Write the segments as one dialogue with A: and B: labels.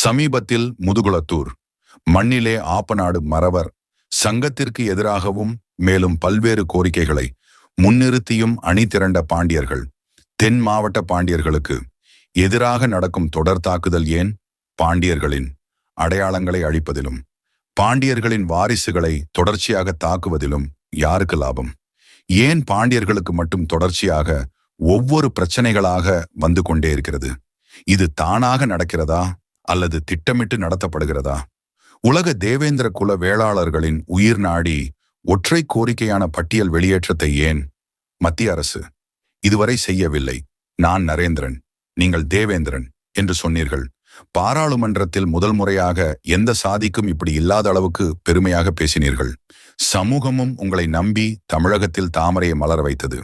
A: சமீபத்தில் முதுகுளத்தூர் மண்ணிலே ஆப்பநாடு மறவர் சங்கத்திற்கு எதிராகவும் மேலும் பல்வேறு கோரிக்கைகளை முன்னிறுத்தியும் அணி திரண்ட பாண்டியர்கள் தென் மாவட்ட பாண்டியர்களுக்கு எதிராக நடக்கும் தொடர் தாக்குதல் ஏன்? பாண்டியர்களின் அடையாளங்களை அழிப்பதிலும் பாண்டியர்களின் வாரிசுகளை தொடர்ச்சியாக தாக்குவதிலும் யாருக்கு லாபம்? ஏன் பாண்டியர்களுக்கு மட்டும் தொடர்ச்சியாக ஒவ்வொரு பிரச்சனைகளாக வந்து கொண்டே இருக்கிறது? இது தானாக நடக்கிறதா? அல்லது திட்டமிட்டு நடத்தப்படுகிறதா? உலக தேவேந்திர குல வேளாளர்களின் உயிர் நாடி ஒற்றை கோரிக்கையான பட்டியல் வெளியேற்றத்தை ஏன் மத்திய அரசு இதுவரை செய்யவில்லை? நான் நரேந்திரன் நீங்கள் தேவேந்திரன் என்று சொன்னீர்கள். பாராளுமன்றத்தில் முதல் முறையாக எந்த சாதிக்கும் இப்படி இல்லாத அளவுக்கு பெருமையாக பேசினீர்கள். சமூகமும் உங்களை நம்பி தமிழகத்தில் தாமரையை மலர வைத்தது.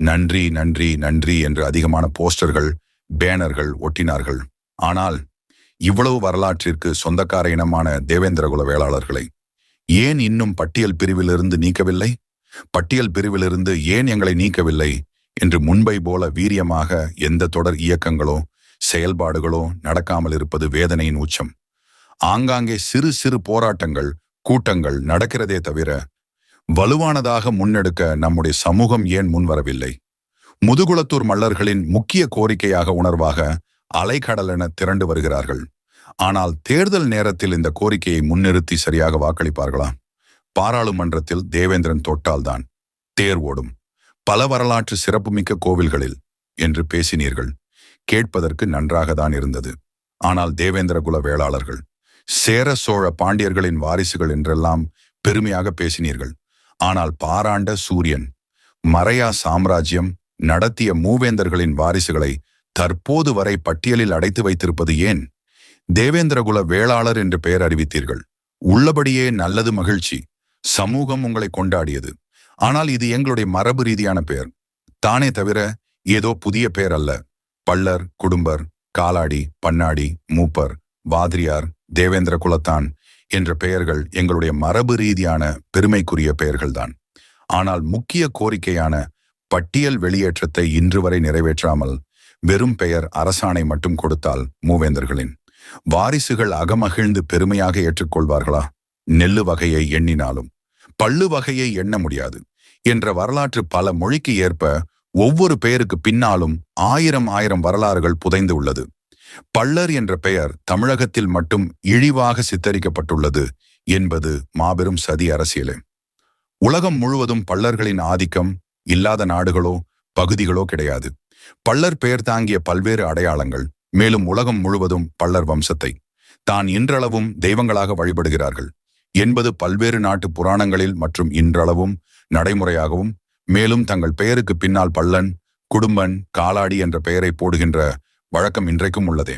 A: நன்றி நன்றி நன்றி என்று அதிகமான போஸ்டர்கள் பேனர்கள் ஒட்டினார்கள். ஆனால் இவ்வளவு வரலாற்றிற்கு சொந்தக்கார இனமான தேவேந்திரகுல வேளாளர்களை ஏன் இன்னும் பட்டியல் பிரிவிலிருந்து நீக்கவில்லை? பட்டியல் பிரிவிலிருந்து ஏன் எங்களை நீக்கவில்லை? என்று முன்பை போல வீரியமாக எந்த தொடர் இயக்கங்களோ செயல்பாடுகளோ நடக்காமல் இருப்பது வேதனையின் உச்சம். ஆங்காங்கே சிறு சிறு போராட்டங்கள் கூட்டங்கள் நடக்கிறதே தவிர வலுவானதாக முன்னெடுக்க நம்முடைய சமூகம் ஏன் முன்வரவில்லை? முதுகுளத்தூர் மல்லர்களின் முக்கிய கோரிக்கையாக உணர்வாக அலைக்கடலென திரண்டு வருகிறார்கள். ஆனால் தேர்தல் நேரத்தில் இந்த கோரிக்கையை முன்னிறுத்தி சரியாக வாக்களிப்பார்களா? பாராளுமன்றத்தில் தேவேந்திரன் தொட்டால்தான். தேர் ஓடும். பல வரலாற்று சிறப்புமிக்க கோவில்களில் என்று பேசினீர்கள். கேட்பதற்கு நன்றாக தான் இருந்தது. ஆனால் தேவேந்திர குல வேளாளர்கள் சேர சோழ பாண்டியர்களின் வாரிசுகள் என்றெல்லாம் பெருமையாக பேசினீர்கள். ஆனால் பாராண்ட சூரியன் மறையா சாம்ராஜ்யம் நடத்திய மூவேந்தர்களின் வாரிசுகளை தற்போது வரை பட்டியலில் அடைத்து வைத்திருப்பது ஏன்? தேவேந்திரகுல வேளாளர் என்று பெயர் அறிவித்தீர்கள். உள்ளபடியே நல்லது மகிழ்ச்சி. சமூகம் உங்களை கொண்டாடியது. ஆனால் இது எங்களுடைய மரபு ரீதியான பெயர். தானே தவிர ஏதோ புதிய பெயர் அல்ல. பள்ளர் குடும்பர் காலாடி பன்னாடி மூப்பர் வாதிரியார் தேவேந்திர குலத்தான் என்ற பெயர்கள் எங்களுடைய மரபு ரீதியான பெருமைக்குரிய பெயர்கள்தான். ஆனால் முக்கிய கோரிக்கையான பட்டியல் வெளியேற்றத்தை இன்று வரை நிறைவேற்றாமல் வெறும் பெயர் அரசாணை மட்டும் கொடுத்தால் மூவேந்தர்களின். வாரிசுகள் அகமகிழ்ந்து பெருமையாக ஏற்றுக்கொள்வார்களா? நெல்லு வகையை எண்ணினாலும் பள்ளு வகையை எண்ண முடியாது என்ற வரலாற்று பல மொழிக்கு ஏற்ப ஒவ்வொரு பெயருக்கு பின்னாலும் ஆயிரம் ஆயிரம் வரலாறுகள் புதைந்து உள்ளது. பள்ளர் என்ற பெயர் தமிழகத்தில் மட்டும் இழிவாக சித்தரிக்கப்பட்டுள்ளது என்பது மாபெரும் சதி அரசியலே. உலகம் முழுவதும் பள்ளர்களின் ஆதிக்கம் இல்லாத நாடுகளோ பகுதிகளோ கிடையாது. பள்ளர் பெயர் தாங்கிய பல்வேறு அடையாளங்கள் மேலும் உலகம் முழுவதும் பல்லர் வம்சத்தை. தான் இன்றளவும் தெய்வங்களாக வழிபடுகிறார்கள். என்பது பல்வேறு நாட்டு புராணங்களில் மற்றும் இன்றளவும் நடைமுறையாகவும் மேலும் தங்கள் பெயருக்கு பின்னால் பல்லன் குடும்பன் காலாடி என்ற பெயரை போடுகின்ற வழக்கம் இன்றைக்கும் உள்ளதே.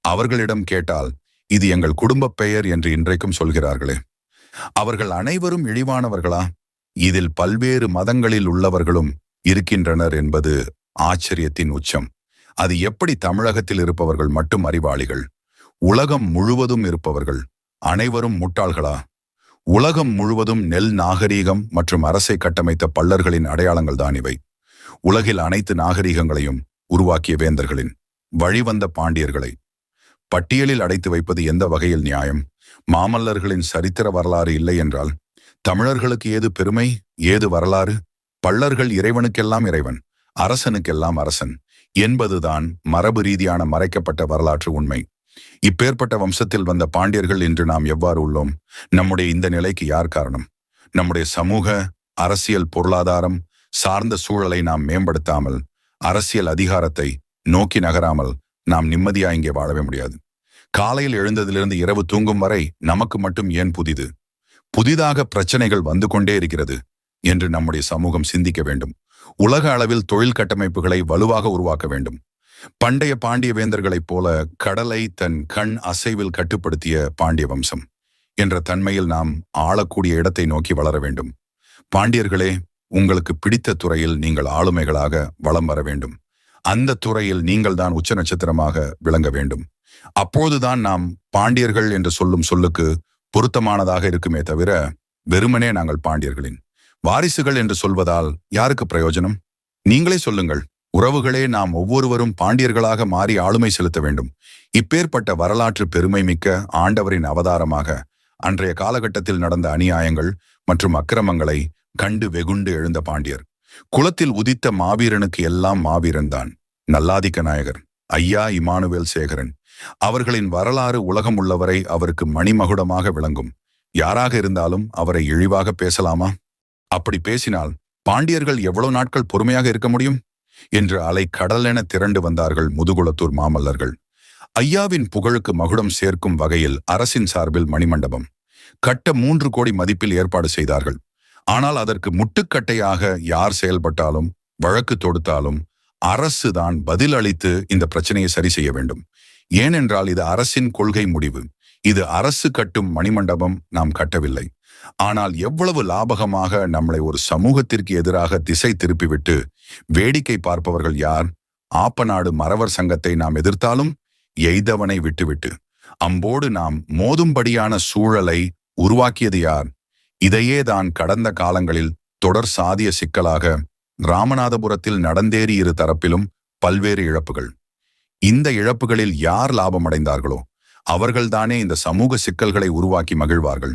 A: அவர்களிடம் கேட்டால் இது எங்கள் குடும்ப பெயர் என்று இன்றைக்கும் சொல்கிறார்களே. அவர்கள் அனைவரும் இழிவானவர்களா? இதில் பல்வேறு மதங்களில் உள்ளவர்களும் இருக்கின்றனர் என்பது ஆச்சரியத்தின் உச்சம். அது எப்படி தமிழகத்தில் இருப்பவர்கள் மட்டும் அறிவாளிகள்? உலகம் முழுவதும் இருப்பவர்கள் அனைவரும் முட்டாள்களா? உலகம் முழுவதும் நெல் நாகரீகம் மற்றும் அரசை கட்டமைத்த பல்லர்களின் அடையாளங்கள் தான் இவை. உலகில் அனைத்து நாகரீகங்களையும் உருவாக்கிய வேந்தர்களின் வழிவந்த பாண்டியர்களை. பட்டியலில் அடைத்து வைப்பது எந்த வகையில் நியாயம்? மாமல்லர்களின் சரித்திர வரலாறு இல்லை என்றால் தமிழர்களுக்கு ஏது பெருமை? ஏது வரலாறு? பள்ளர்கள் இறைவனுக்கெல்லாம் இறைவன். அரசனுக்கெல்லாம் அரசன். என்பதுதான் மரபு ரீதியான மறைக்கப்பட்ட வரலாற்று உண்மை. இப்பேற்பட்ட வம்சத்தில் வந்த பாண்டியர்கள் இன்று நாம் எவ்வாறு உள்ளோம்? நம்முடைய இந்த நிலைக்கு யார் காரணம்? நம்முடைய சமூக அரசியல் பொருளாதாரம் சார்ந்த சூழலை நாம் மேம்படுத்தாமல் அரசியல் அதிகாரத்தை நோக்கி நகராமல் நாம் நிம்மதியா இங்கே வாழவே முடியாது. காலையில் எழுந்ததிலிருந்து இரவு தூங்கும் வரை நமக்கு மட்டும் ஏன் புதிது? புதிதாக பிரச்சனைகள் வந்து கொண்டே இருக்கிறது என்று நம்முடைய சமூகம் சிந்திக்க வேண்டும். உலக அளவில் தொழில் கட்டமைப்புகளை வலுவாக உருவாக்க வேண்டும். பண்டைய பாண்டிய வேந்தர்களைப் போல கடலை தன் கண் அசைவில் கட்டுப்படுத்திய பாண்டிய வம்சம் என்ற தன்மையில் நாம் ஆளக்கூடிய இடத்தை நோக்கி வளர வேண்டும். பாண்டியர்களே உங்களுக்கு பிடித்த துறையில் நீங்கள் ஆளுமைகளாக வளம் வர வேண்டும். அந்த துறையில் நீங்கள் தான் உச்ச நட்சத்திரமாக விளங்க வேண்டும். அப்போதுதான் நாம் பாண்டியர்கள் என்று சொல்லும் சொல்லுக்கு பொருத்தமானதாக இருக்குமே தவிர வெறுமனே நாங்கள் பாண்டியர்களின். வாரிசுகள் என்று சொல்வதால் யாருக்கு பிரயோஜனம்? நீங்களே சொல்லுங்கள். உறவுகளே நாம் ஒவ்வொருவரும் பாண்டியர்களாக மாறி ஆளுமை செலுத்த வேண்டும். இப்பேற்பட்ட வரலாற்று பெருமை மிக்க ஆண்டவரின் அவதாரமாக அன்றைய காலகட்டத்தில் நடந்த அநியாயங்கள் மற்றும் அக்கிரமங்களை கண்டு வெகுண்டு எழுந்த பாண்டியர். குலத்தில் உதித்த மாவீரனுக்கு எல்லாம் மாவீரன்தான் நல்லாதிக்க நாயகர். ஐயா இமானுவேல் சேகரன். அவர்களின் வரலாறு உலகம் உள்ளவரை அவருக்கு மணிமகுடமாக விளங்கும். யாராக இருந்தாலும் அவரை இழிவாக பேசலாமா? அப்படி பேசினால் பாண்டியர்கள் எவ்வளவு நாட்கள் பொறுமையாக இருக்க முடியும்? என்று அலை கடலென திரண்டு வந்தார்கள் முதுகுளத்தூர் மாமல்லர்கள். ஐயாவின் புகழுக்கு மகுடம் சேர்க்கும் வகையில் அரசின் சார்பில் மணிமண்டபம். கட்ட மூன்று கோடி மதிப்பில் ஏற்பாடு செய்தார்கள். ஆனால் அதற்கு முட்டுக்கட்டையாக யார் செயல்பட்டாலும் வழக்கு தொடுத்தாலும் அரசு தான் பதில் அளித்து இந்த பிரச்சனையை சரி செய்ய வேண்டும். ஏனென்றால் இது அரசின் கொள்கை முடிவு. இது அரசு கட்டும் மணிமண்டபம் நாம் கட்டவில்லை. ஆனால் எவ்வளவு லாபகமாக நம்மளை ஒரு சமூகத்திற்கு எதிராக திசை திருப்பிவிட்டு வேடிக்கை பார்ப்பவர்கள் யார்? ஆப்பநாடு மறவர் சங்கத்தை நாம் எதிர்த்தாலும் எய்தவனை விட்டுவிட்டு. அம்போடு நாம் மோதும்படியான சூழலை உருவாக்கியது யார்? இதையே தான் கடந்த காலங்களில் தொடர் சாதிய சிக்கலாக ராமநாதபுரத்தில் நடந்தேறி இரு தரப்பிலும் பல்வேறு இழப்புகள். இந்த இழப்புகளில் யார் லாபமடைந்தார்களோ? அவர்கள்தானே இந்த சமூக சிக்கல்களை உருவாக்கி மகிழ்வார்கள்.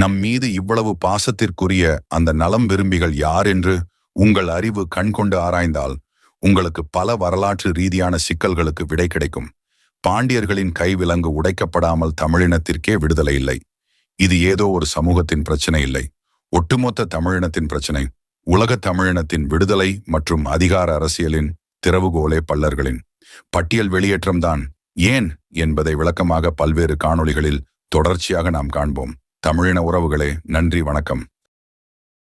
A: நம் மீது இவ்வளவு பாசத்திற்குரிய அந்த நலம் விரும்பிகள் யார் என்று உங்கள் அறிவு கண்கொண்டு ஆராய்ந்தால் உங்களுக்கு பல வரலாற்று ரீதியான சிக்கல்களுக்கு விடை கிடைக்கும். பாண்டியர்களின் கைவிலங்கு உடைக்கப்படாமல் தமிழினத்திற்கே விடுதலை இல்லை. இது ஏதோ ஒரு சமூகத்தின் பிரச்சனை இல்லை. ஒட்டுமொத்த தமிழினத்தின் பிரச்சனை உலக தமிழினத்தின் விடுதலை மற்றும் அதிகார அரசியலின் திறவுகோலே பல்லர்களின். பட்டியல் வெளியேற்றம்தான் ஏன் என்பதை விளக்கமாக பல்வேறு காணொளிகளில் தொடர்ச்சியாக நாம் காண்போம். தமிழின உறவுகளே நன்றி வணக்கம்.